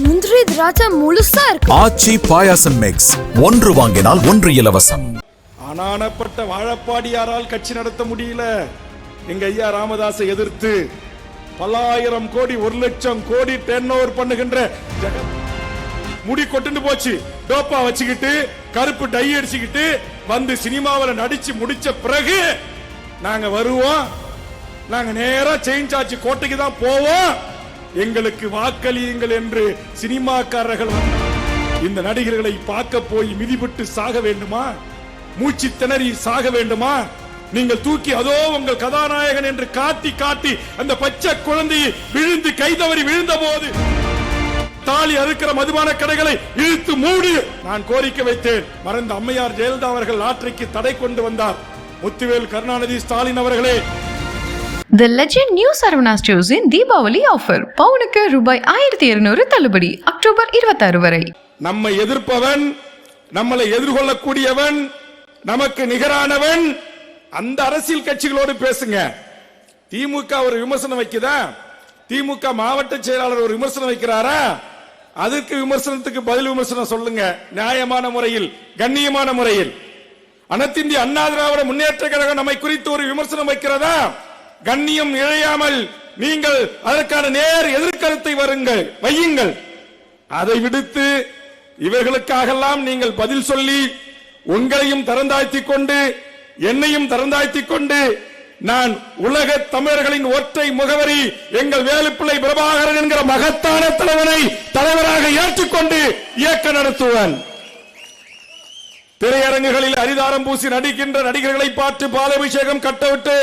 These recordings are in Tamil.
முந்திரி திராட்சை முழுசா இருக்கு. ஆச்சி பாயாசம் மிக்ஸ் ஒன்று வாங்கினால் ஒன்று இலவசம். அனானப்பட்ட வாழப்பாடியாரால் கட்சி நடத்த முடியல. எங்க ஐயா ராமதாஸை எதிர்த்து பல்லாயிரம் கோடி ஒரு லட்சம் கோடி டென் ஓவர் பண்ணுகின்ற முடி கொட்டுண்டு போச்சு. டோப்பா வச்சுக்கிட்டு கருப்பு டை அடிச்சுக்கிட்டு வந்து சினிமாவில் நடிச்சு முடிச்ச பிறகு நாங்க வருவோம். நாங்க நேரா செயின் சாச்சி கோட்டைக்கு தான் போவோம். எங்களுக்கு வாக்களியுங்கள் என்று சினிமாக்காரர்கள் இந்த நடிகர்களை பார்க்க போய் மிதிபட்டு சாக வேண்டுமா? மூச்சு திணறி சாக வேண்டுமா? நீங்கள் தூக்கி அதோ உங்கள் கதாநாயகன் என்று காட்டி காட்டி அந்த பச்சை குழந்தையை விழுந்து கைதவறி விழுந்த போது தாலி அறுக்கிற மதுபான கடைகளை இழுத்து மூடி. நான் கோரிக்கை வைத்தேன். மறந்த அம்மையார் ஜெயலலிதா அவர்கள் ஆற்றைக்கு தடை கொண்டு வந்தார். முத்துவேல் கருணாநிதி ஸ்டாலின் அவர்களே த லெஜெண்ட் நியூ சரவணா ஸ்டோர்ஸின் தீபாவளி ஆஃபர் பவுனுக்கு ரூபாய் ஆயிரத்தி இருநூறு தள்ளுபடி அக்டோபர் இருபத்தாறு வரை. நம்மை எதிர்ப்பவன் நம்மளை எதிர்கொள்ளக்கூடியவன் நமக்கு நிகரானவன். அந்த அரசியல் கட்சிகளோடு பேசுங்க. திமுக ஒரு விமர்சனம் வைக்குதா? திமுக மாவட்ட செயலாளர் ஒரு விமர்சனம் வைக்கிறாரா? அதற்கு விமர்சனத்துக்கு பதில் விமர்சனம் சொல்லுங்க. நியாயமான முறையில் கண்ணியமான முறையில். அனைத்திந்திய அண்ணா திராவிட முன்னேற்ற கழகம் நம்மை குறித்து ஒரு விமர்சனம் வைக்கிறதா? கண்ணியம் இழையாமல் நீங்கள் அதற்கான நேர் எதிர்கருத்தை வருங்கள் வையுங்கள். அதை விடுத்து இவர்களுக்காகலாம் நீங்கள் பதில் சொல்லி உங்களையும் தரந்தாழ்த்திக் கொண்டு என்னையும் தரந்தாழ்த்திக் கொண்டு நான் உலக தமிழர்களின் ஒற்றை முகவரி எங்கள் வேலுப்பிள்ளை பிரபாகரன் என்கிற மகத்தான தலைவனை தலைவராக ஏற்றுக்கொண்டு இயக்க நடத்துவேன். திரையரங்குகளில் அரிதாரம் பூசி நடிக்கின்ற நடிகர்களை பார்த்து பாலாபிஷேகம் கட்டவிட்டு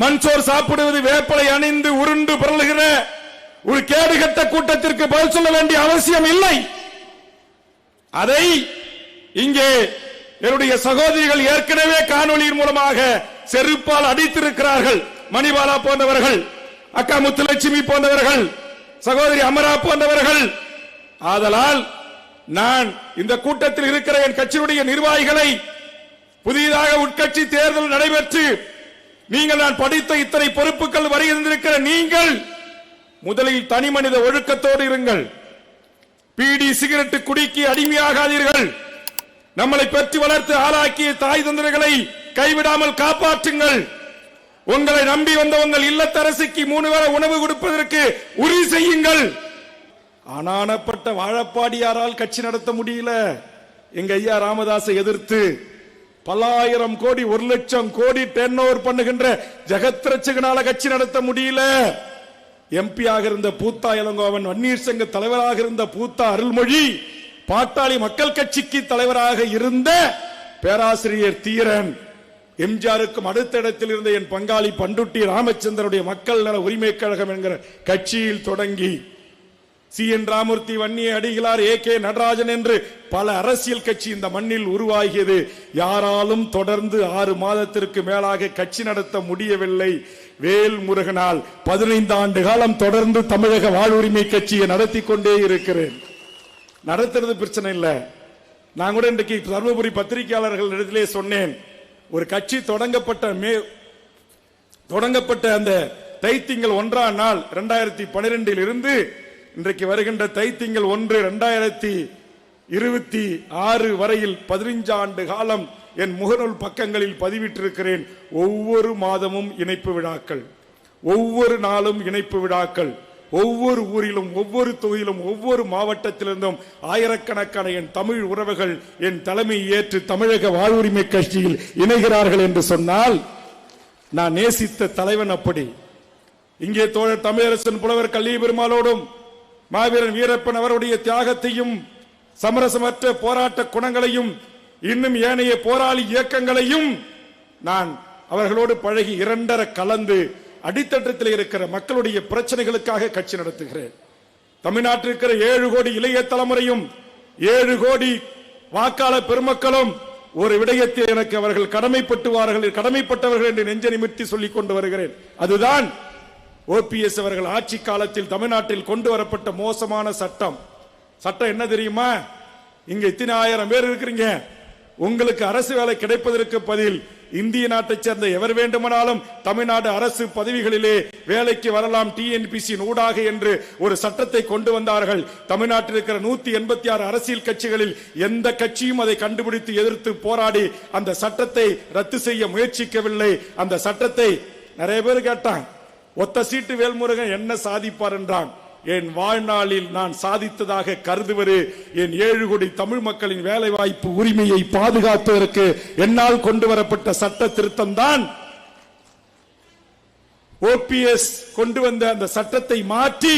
மண்சோர் சாப்பிடுவது வேப்பலை அணிந்து உருண்டு புரளுகிற ஒரு கேடுகட்ட கூட்டத்திற்கு பதில் சொல்ல வேண்டிய அவசியம் இல்லை. அதை இங்கே என்னுடைய சகோதரிகள் ஏற்கனவே காணொலியின் மூலமாக செருப்பால் அடித்திருக்கிறார்கள். மணிபாலா போன்றவர்கள் அக்கா முத்துலட்சுமி போன்றவர்கள் சகோதரி அமரா போன்றவர்கள். ஆதலால் நான் இந்த கூட்டத்தில் இருக்கிற என் கட்சியுடைய நிர்வாகிகளை புதிதாக உட்கட்சி தேர்தல் நடைபெற்று நீங்கள் நான் படித்த இத்தனை பொறுப்புகள் வரை இருந்திருக்கிற நீங்கள் முதலில் தனி மனித ஒழுக்கத்தோடு இருங்கள். பீடி சிகரெட்டு குடிக்கு அடிமையாகாதீர்கள். நம்மளை பெற்று வளர்த்து ஆளாக்கிய தாய் தந்தர்களை கைவிடாமல் காப்பாற்றுங்கள். உங்களை நம்பி வந்த உங்கள் இல்லத்தரசிக்கு மூணு வேளை உணவு கொடுப்பதற்கு உறுதி செய்யுங்கள். ஆனானப்பட்ட வாழப்பாடியாரால் கட்சி நடத்த முடியல. எங்க ஐயா ராமதாஸை எதிர்த்து பல்லாயிரம் கோடி ஒரு லட்சம் கோடி டென் ஓவர் பண்ணுகின்ற ஜெகத்ரட்சகனால கட்சி நடத்த முடியல. எம்பியாக இருந்த பூத்தா இளங்கோவன் வன்னீர் சங்க தலைவராக இருந்த பூத்தா அருள்மொழி பாட்டாளி மக்கள் கட்சிக்கு தலைவராக இருந்த பேராசிரியர் தீரன் எம்ஜிஆருக்கும் அடுத்த இடத்தில் இருந்த என் பங்காளி பண்டுட்டி ராமச்சந்திரனுடைய மக்கள் நல உரிமை கழகம் என்கிற கட்சியில் தொடங்கி சி. என். ராமூர்த்தி வன்னிய அடிகளார் ஏ. கே. நடராஜன் என்று பல அரசியல் கட்சி இந்த மண்ணில் உருவாகியது. யாராலும் தொடர்ந்து ஆறு மாதத்திற்கு மேலாக கட்சி நடத்த முடியவில்லை. வேல் முருகனால் பதினைந்து ஆண்டு காலம் தொடர்ந்து தமிழக வாழ்வுரிமை கட்சியை நடத்தி கொண்டே இருக்கிறேன். நடத்துறது பிரச்சனை இல்லை. நான் கூட இன்றைக்கு தருமபுரி பத்திரிகையாளர்கள் இடத்திலே சொன்னேன். ஒரு கட்சி தொடங்கப்பட்ட மே தொடங்கப்பட்ட அந்த தைத்திங்கள் ஒன்றாம் நாள் இரண்டாயிரத்தி பனிரெண்டில் இருந்து இன்றைக்கு வருகின்ற தைத்திங்கள் ஒன்று இரண்டாயிரத்தி இருபத்தி ஆறு வரையில் பதினைஞ்சு ஆண்டு காலம் என் முகநூல் பக்கங்களில் பதிவிட்டிருக்கிறேன். ஒவ்வொரு மாதமும் இணைப்பு விழாக்கள். ஒவ்வொரு நாளும் இணைப்பு விழாக்கள். ஒவ்வொரு ஊரிலும் ஒவ்வொரு தொகுதியிலும் ஒவ்வொரு மாவட்டத்திலிருந்தும் ஆயிரக்கணக்கான என் தமிழ் உறவுகள் என் தலைமை ஏற்று தமிழக வாழ்வுரிமை கட்சியில் இணைகிறார்கள் என்று சொன்னால் நான் நேசித்த தலைவன் அப்படி. இங்கே தோழர் தமிழரசன் புலவர் கல்வி பெருமாளோடும் மாவீரன் வீரப்பன் அவருடைய தியாகத்தையும் சமரசமற்ற போராட்ட குணங்களையும் இன்னும் ஏனைய போராளி இயக்கங்களையும் நான் அவர்களோடு பழகி இரண்டர கலந்து அடித்தட்டத்தில் இருக்கிற மக்களுடைய பிரச்சனைகளுக்காக கட்சி நடத்துகிறேன். தமிழ்நாட்டில் இருக்கிற ஏழு கோடி இளைய தலைமுறையும் ஏழு கோடி வாக்காளர் பெருமக்களும் ஒரு விடயத்தில் எனக்கு அவர்கள் கடமைப்பட்டுவார்கள் கடமைப்பட்டவர்கள் என்று நெஞ்ச நிமித்தி சொல்லிக் கொண்டு வருகிறேன். அதுதான் ஓபிஎஸ் அவர்கள் ஆட்சி காலத்தில் தமிழ்நாட்டில் கொண்டு வரப்பட்ட மோசமான சட்டம். சட்டம் என்ன தெரியுமா? இங்க இத்தனை ஆயிரம் பேர் இருக்கிறீங்க. உங்களுக்கு அரசு வேலை கிடைப்பதற்கு பதில் இந்திய நாட்டைச் சேர்ந்த எவர் வேண்டுமானாலும் தமிழ்நாடு அரசு பதவிகளிலே வேலைக்கு வரலாம் டிஎன்பிசி ஊடாக என்று ஒரு சட்டத்தை கொண்டு வந்தார்கள். தமிழ்நாட்டில் இருக்கிற நூத்தி எண்பத்தி ஆறு அரசியல் கட்சிகளில் எந்த கட்சியும் அதை கண்டுபிடித்து எதிர்த்து போராடி அந்த சட்டத்தை ரத்து செய்ய முயற்சிக்கவில்லை. அந்த சட்டத்தை நிறைய பேர் கேட்டான் ஒத்த சீட்டு வேல்முருகன் என்ன சாதிப்பார் என்றான்? என் வாழ்நாளில் நான் சாதித்ததாக கருதுவது என் ஏழு கோடி தமிழ் மக்களின் வேலை வாய்ப்பு உரிமையை பாதுகாப்பதற்கு என்னால் கொண்டு வரப்பட்ட சட்ட திருத்தம் தான் ஓபிஎஸ் கொண்டு வந்த அந்த சட்டத்தை மாற்றி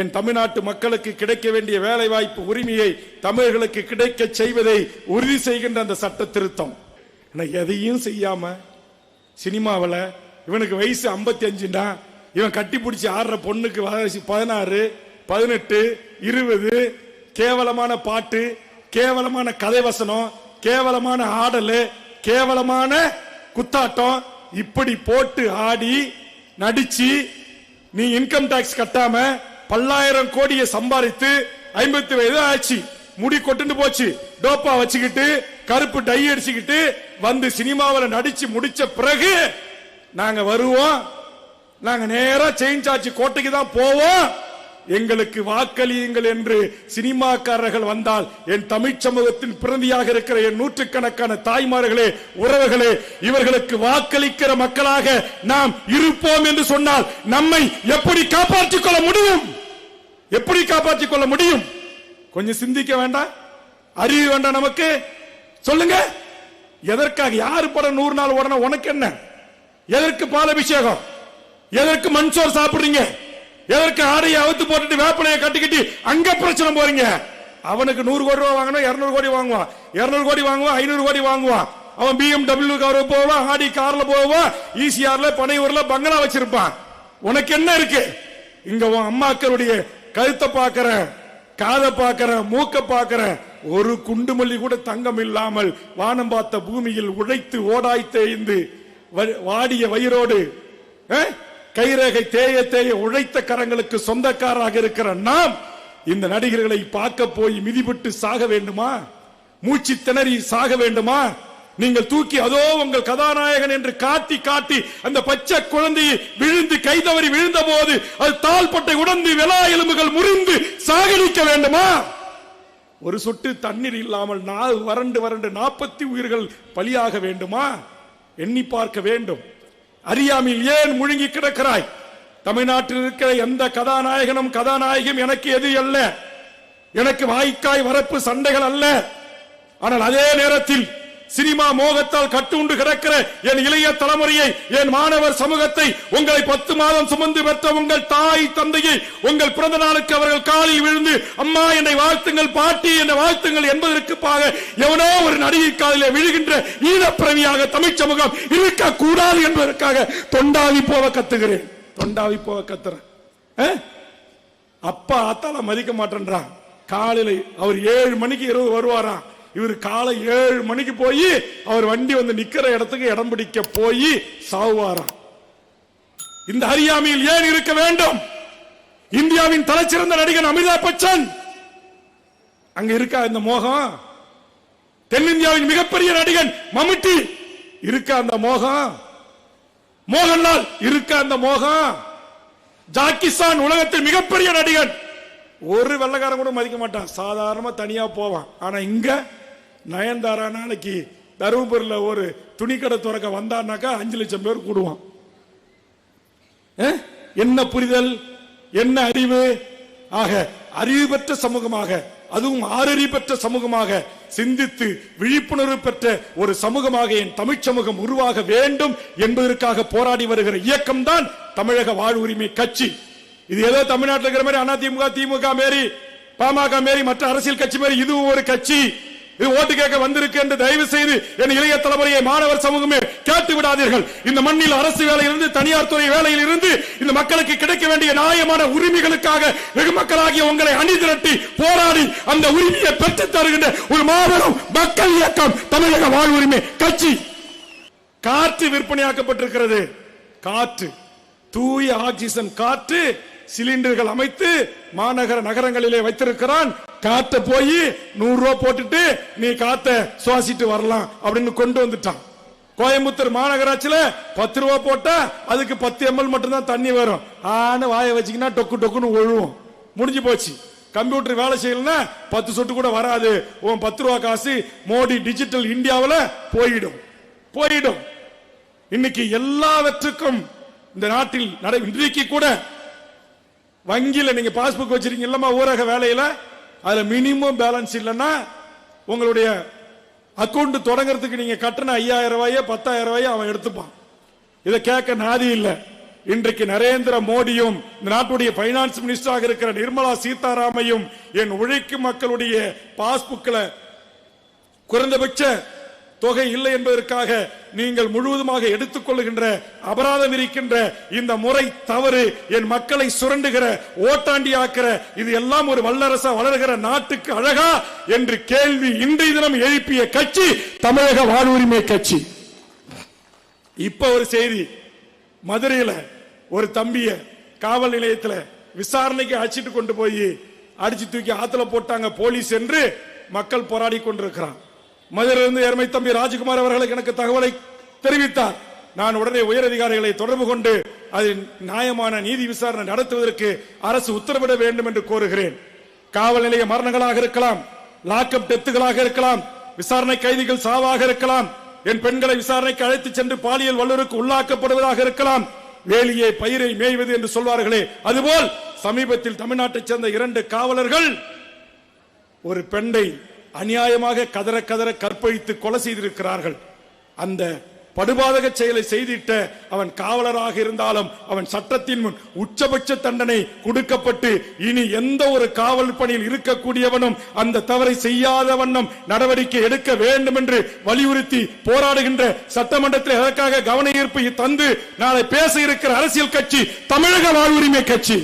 என் தமிழ்நாட்டு மக்களுக்கு கிடைக்க வேண்டிய வேலை வாய்ப்பு உரிமையை தமிழர்களுக்கு கிடைக்க செய்வதை உறுதி செய்கின்ற அந்த சட்ட திருத்தம். எதையும் செய்யாம சினிமாவில் இவனுக்கு வயசு 55 அஞ்சுண்டா இவன் கட்டி பிடிச்சி ஆடுற பொண்ணுக்கு வயசு பதினாறு பதினெட்டு இருபது. கேவலமான பாட்டு கேவலமான கதை வசனம் கேவலமான ஆடலு கேவலமான குத்தாட்டம். இப்படி போட்டு ஆடி நடிச்சு நீ இன்கம் டாக்ஸ் கட்டாம பல்லாயிரம் கோடியை சம்பாதித்து ஐம்பத்தி வயது ஆச்சு முடி கொட்டுண்டு போச்சு. டோப்பா வச்சுக்கிட்டு கருப்பு டை அடிச்சுக்கிட்டு வந்து சினிமாவில் நடிச்சு முடிச்ச பிறகு நாங்க வருவோம். நாங்க நேரா செயின் சாட்சி கோட்டைக்கு தான் போவோம். எங்களுக்கு வாக்களியுங்கள் என்று சினிமாக்காரர்கள் வந்தால் என் தமிழ் சமூகத்தின் பிரதியாக இருக்கிற என் நூற்றுக்கணக்கான தாய்மார்களே உறவுகளே இவர்களுக்கு வாக்களிக்கிற மக்களாக நாம் இருப்போம் என்று சொன்னால் நம்மை எப்படி காப்பாற்றிக் கொள்ள முடியும்? எப்படி காப்பாற்றிக் கொள்ள முடியும்? கொஞ்சம் சிந்திக்க வேண்டாம். அறிவு வேண்டாம் நமக்கு. சொல்லுங்க. எதற்காக? யாரு படம் நூறு நாள் உடனே உனக்கு என்ன? எதற்கு பாலபிஷேகம்? எதற்கு மண்சோர் சாப்பிடுறீங்க? எதற்கு ஆடையை அவுத்து போட்டுட்டு வேப்பனையை கட்டிக்கிட்டு அங்க பிரச்சனை போறீங்க? அவனுக்கு நூறு கோடி ரூபாய் வாங்கணும் இருநூறு கோடி வாங்குவான். இருநூறு கோடி வாங்குவான் ஐநூறு கோடி வாங்குவான். அவன் பிஎம்டபிள்யூ கார் போவான் ஆடி கார்ல போவான் ஈசிஆர்ல பனையூர்ல பங்களா வச்சிருப்பான். உனக்கு என்ன இருக்கு? இங்க உன் அம்மாக்களுடைய கழுத்தை பார்க்கறேன் காதை பார்க்கறேன் மூக்க பார்க்கறேன். ஒரு குண்டுமல்லி கூட தங்கம் இல்லாமல் வானம் பார்த்த பூமியில் உழைத்து ஓடாய் தேய்ந்து வாடிய வயிறோடு கைரேகை தேய தேய உழைத்த கரங்களுக்கு சொந்தக்காராக இருக்கிற நாம் இந்த நடிகர்களை பார்க்க போய் மிதிபட்டு சாக வேண்டுமா? மூச்சு திணறி சாக வேண்டுமா? நீங்கள் தூக்கி அதோ உங்கள் கதாநாயகன் என்று காட்டி காட்டி அந்த பச்சை குழந்தையை விழுந்து கைதவறி விழுந்த போது அது தாழ்பட்டை உடந்து விலா எலும்புகள் முறிந்து சாகடிக்க வேண்டுமா? ஒரு சொட்டு தண்ணீர் இல்லாமல் வறண்டு வறண்டு நாற்பத்தி உயிர்கள் பலியாக வேண்டுமா? எண்ணி பார்க்க வேண்டும். அறியாமையில் ஏன் முழுங்கி கிடக்கிறாய்? தமிழ்நாட்டில் இருக்கிற எந்த கதாநாயகனும் கதாநாயகியும் எனக்கு எது அல்ல? எனக்கு வாய்க்காய் வரப்பு சண்டைகள் அல்ல. ஆனால் அதே நேரத்தில் சினிமா மோகத்தால் கட்டுண்டு கிடக்கிற என் இளைய தலைமுறையை என் மாணவர் சமூகத்தை உங்களை பத்து மாதம் சுமந்து பெற்ற உங்கள் தாய் தந்தையை உங்கள் பிறந்த நாளுக்கு அவர்கள் காலில் விழுந்து அம்மா என்னை வாழ்த்துங்கள் பாட்டி என்னை வாழ்த்துங்கள் என்பதற்கு பாக எவனோ ஒரு நடிகை காலில் விழுகின்ற ஈழப்பிரவியாக தமிழ் சமூகம் இருக்க கூடாது என்பதற்காக தொண்டாவி போக கத்துகிறேன். தொண்டாவி போக கத்துறேன். அப்பா அத்தால மதிக்க மாட்டேன்றான். காலையில் அவர் ஏழு மணிக்கு இரவு வருவாராம். இவர் காலை ஏழு மணிக்கு போய் அவர் வண்டி வந்து நிக்கிற இடத்துக்கு இடம் பிடிக்க போய் சாவுவாராம். இந்த அறியாமையில் ஏன் இருக்க வேண்டும்? இந்தியாவின் தலைச்சிறந்த நடிகன் அமிதாப் பச்சன். அங்க இருக்கா இந்த மோகம்? தென்னிந்தியாவின் மிகப்பெரிய நடிகன் மம்முட்டி. இருக்கா அந்த மோகம்? மோகன்லால் இருக்கா அந்த மோகம்? ஜாக்கிஸ்தான் உலகத்தில் மிகப்பெரிய நடிகன். ஒரு வெள்ளக்காரன் கூட மதிக்க மாட்டான். சாதாரணமா தனியா போவான். ஆனா இங்க நயன்தாரா நாளைக்கு தருமபுரியில ஒரு துணிக்கடை துறக்க வந்தான்னாக்கா அஞ்சு லட்சம் பேர் கூடுவான். என்ன புரிதல்? என்ன அறிவு? ஆக அறிவு பெற்ற சமூகமாக அதுவும் ஆறறி பெற்ற சமூகமாக சிந்தித்து விழிப்புணர்வு பெற்ற ஒரு சமூகமாக என் தமிழ் சமூகம் உருவாக வேண்டும் என்பதற்காக போராடி வருகிற இயக்கம் தான் தமிழக வாழ்வுரிமை கட்சி. இது ஏதோ தமிழ்நாட்டில் இருக்கிற மாதிரி அதிமுக திமுக மாரி பாமக மாரி மற்ற அரசியல் கட்சி மாதிரி இதுவும் ஒரு கட்சி. இது ஓட்டு கேட்க வந்திருக்கு என்று தயவு செய்து என் இளைய தலைமுறையை மாணவர் சமூகமே கேட்டு விடாதீர்கள். இந்த மண்ணில் அரசு வேலையிலிருந்து தனியார் துறை வேலையில் இருந்து இந்த மக்களுக்கு கிடைக்க வேண்டிய நியாயமான உரிமைகளுக்காக வெகு மக்களாகிய உங்களை அணி திரட்டி போராடி அந்த உரிமையை பெற்று தருகின்ற ஒரு மாபெரும் மக்கள் இயக்கம் தமிழக வாழ்வுரிமை கட்சி. காற்று விற்பனையாக்கப்பட்டிருக்கிறது. காற்று தூய ஆக்சிஜன் காற்று சிலிண்டர்கள் அமைத்து மாநகர நகரங்களிலே வைத்திருக்கிறான். காத்த போய் நூறு ரூபா போட்டுட்டு நீ காத்த சுவாசிட்டு வரலாம் அப்படின்னு கொண்டு வந்துட்டான். கோயம்புத்தூர் மாநகராட்சியில பத்து ரூபா போட்டா அதுக்கு பத்து எம்எல் மட்டும்தான் தண்ணி வரும். ஆன வாயை வச்சுக்கினா டொக்கு டொக்குன்னு ஒழுவும். முடிஞ்சு போச்சு. கம்ப்யூட்டர் வேலை செய்யலன்னா பத்து சொட்டு கூட வராது. உன் பத்து ரூபா காசு மோடி டிஜிட்டல் இந்தியாவில் போயிடும். போயிடும். இன்னைக்கு எல்லாவற்றுக்கும் இந்த நாட்டில் நட இன்றைக்கு கூட வங்கியில் நீங்க பாஸ்புக் வச்சிருக்கீங்க இல்லமா ஊரக வேலையில அதுல மினிமம் பேலன்ஸ் இல்லைன்னா உங்களுடைய அக்கௌண்ட் தொடங்குறதுக்கு நீங்க கட்டண ஐயாயிரம் ரூபாயோ பத்தாயிரம் ரூபாயோ அவன் எடுத்துப்பான். இதை கேட்க நாதி இல்லை. இன்றைக்கு நரேந்திர மோடியும் இந்த நாட்டுடைய பைனான்ஸ் மினிஸ்டராக இருக்கிற நிர்மலா சீதாராமையும் என் உழைக்கும் மக்களுடைய பாஸ்புக்கில் குறைந்தபட்ச தொகை இல்லை என்பதற்காக நீங்கள் முழுவதுமாக எடுத்துக்கொள்ளுகின்ற அபராதம் இருக்கின்ற இந்த முறை தவறு என் மக்களை சுரண்டுகிற ஓட்டாண்டி ஆக்கிற இது எல்லாம் ஒரு வல்லரசா வளர்கிற நாட்டுக்கு அழகா என்று கேள்வி இன்றைய தினம் எழுப்பிய கட்சி தமிழக வாழ்வுரிமை கட்சி. இப்ப ஒரு செய்தி. மதுரையில ஒரு தம்பிய காவல் நிலையத்தில் விசாரணைக்கு அழைச்சிட்டு கொண்டு போய் அடிச்சு தூக்கி ஆத்துல போட்டாங்க போலீஸ் என்று மக்கள் போராடி கொண்டிருக்கிறான். மதுரையிலிருந்து எருமை தம்பி ராஜ்குமார் அவர்களுக்கு எனக்கு தகவலை தெரிவித்தார். நான் உடனே உயரதிகாரிகளை தொடர்பு கொண்டு அதில் நியாயமான நீதி விசாரணை நடத்துவதற்கு அரசு உத்தரவிட வேண்டும் என்று கோருகிறேன். காவல் நிலைய மரணங்களாக இருக்கலாம் லாக்அப் டெத்துகளாக இருக்கலாம் விசாரணை கைதிகள் சாவாக இருக்கலாம் என் பெண்களை விசாரணைக்கு அழைத்து சென்று பாலியல் வல்லுறவுக்கு உள்ளாக்கப்படுவதாக இருக்கலாம் வேலியை பயிரை மேய்வது என்று சொல்வார்களே அதுபோல் சமீபத்தில் தமிழ்நாட்டைச் சேர்ந்த இரண்டு காவலர்கள் ஒரு பெண்ணை அநியாயமாக கதற கதற கற்பழித்து கொலை செய்திருக்கிறார்கள். அந்த படுபாதக செயலை செய்திட்ட அவன் காவலராக இருந்தாலும் அவன் சட்டத்தின் முன் உச்சபட்ச தண்டனை கொடுக்கப்பட்டு இனி எந்த ஒரு காவல் பணியில் இருக்கக்கூடியவனும் அந்த தவறை செய்யாத வண்ணம் நடவடிக்கை எடுக்க வேண்டும் என்று வலியுறுத்தி போராடுகின்ற சட்டமன்றத்தில் அதற்காக கவன ஈர்ப்பு தந்து நாளை பேச இருக்கிற அரசியல் கட்சி தமிழக வாழ்வுரிமை கட்சி.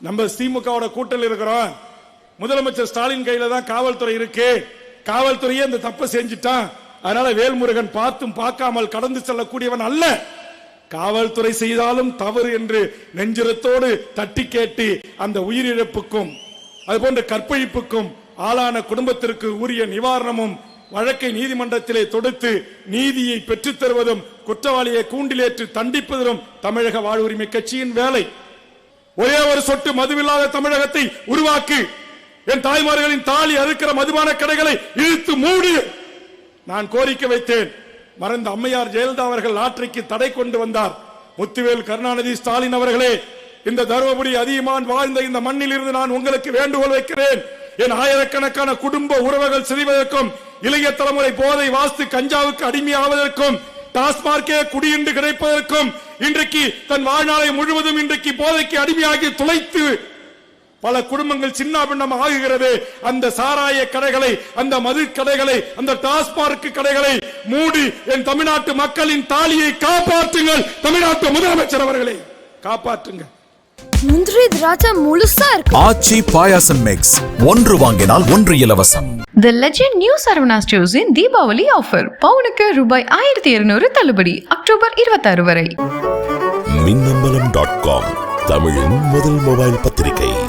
நம்ம திமுகவோட கூட்டத்தில் இருக்கிறோம். முதலமைச்சர் ஸ்டாலின் கையில தான் காவல்துறை இருக்கு. காவல்துறையே இந்த தப்பை செஞ்சுட்டான். அதனால வேல்முருகன் பார்த்தும் பார்க்காமல் கடந்து செல்லக்கூடியவன் அல்ல. காவல்துறை செய்தாலும் தவறு என்று நெஞ்சுரத்தோடு தட்டி கேட்டு அந்த உயிரிழப்புக்கும் அதுபோன்ற கற்பழிப்புக்கும் ஆளான குடும்பத்திற்கு உரிய நிவாரணமும் வழக்கை நீதிமன்றத்திலே தொடுத்து நீதியை பெற்றுத் தருவதும் குற்றவாளியை கூண்டிலேற்று தண்டிப்பதும் தமிழக வாழ்வுரிமை கட்சியின் வேலை. ஒரே ஒரு சொட்டு மதுவில்லாத தமிழகத்தை உருவாக்கு. என் தாய்மார்களின் தாலி அறுக்கிற மதுபான கடைகளை இழுத்து மூடு. நான் கோரிக்கை வைத்தேன். மறந்த அம்மையார் ஜெயலலிதா அவர்கள் ஆற்றைக்கு தடை கொண்டு வந்தார். முத்துவேல் கருணாநிதி ஸ்டாலின் அவர்களே இந்த தருமபுரி அதிகமான் வாழ்ந்த இந்த மண்ணில் இருந்து நான் உங்களுக்கு வேண்டுகோள் வைக்கிறேன். என் ஆயிரக்கணக்கான குடும்ப உறவுகள் சிதைவதற்கும் இளைய தலைமுறை போதை வாஸ்து கஞ்சாவுக்கு அடிமையாவதற்கும் டாஸ்மார்க்கே குடியின்றி கிடைப்பதற்கும் இன்றைக்கு தன் வாழ்நாளை முழுவதும் இன்றைக்கு போதைக்கு அடிமையாகி துளைத்து பல குடும்பங்கள் சின்ன பின்னம் ஆகுகிறது. அந்த சாராய கடைகளை அந்த மது கடைகளை அந்த டாஸ்மார்க் கடைகளை மூடி என் தமிழ்நாட்டு மக்களின் தாலியை காப்பாற்றுங்கள். தமிழ்நாட்டு முதலமைச்சர் அவர்களை காப்பாற்றுங்கள். முந்திரி திராட்சை முழுசா இருக்கு. ஆச்சி பாயாசம் மிக்ஸ் ஒன்று வாங்கினால் ஒன்று இலவசம். The Legend New Sarvana Stores in Deepavali offer பவுனுக்கு ரூபாய் ஆயிரத்தி இருநூறு தள்ளுபடி. அக்டோபர் இருபத்தாறு வரை. மின்னம்பலம் டாட் காம் தமிழின் முதல் மொபைல் பத்திரிகை.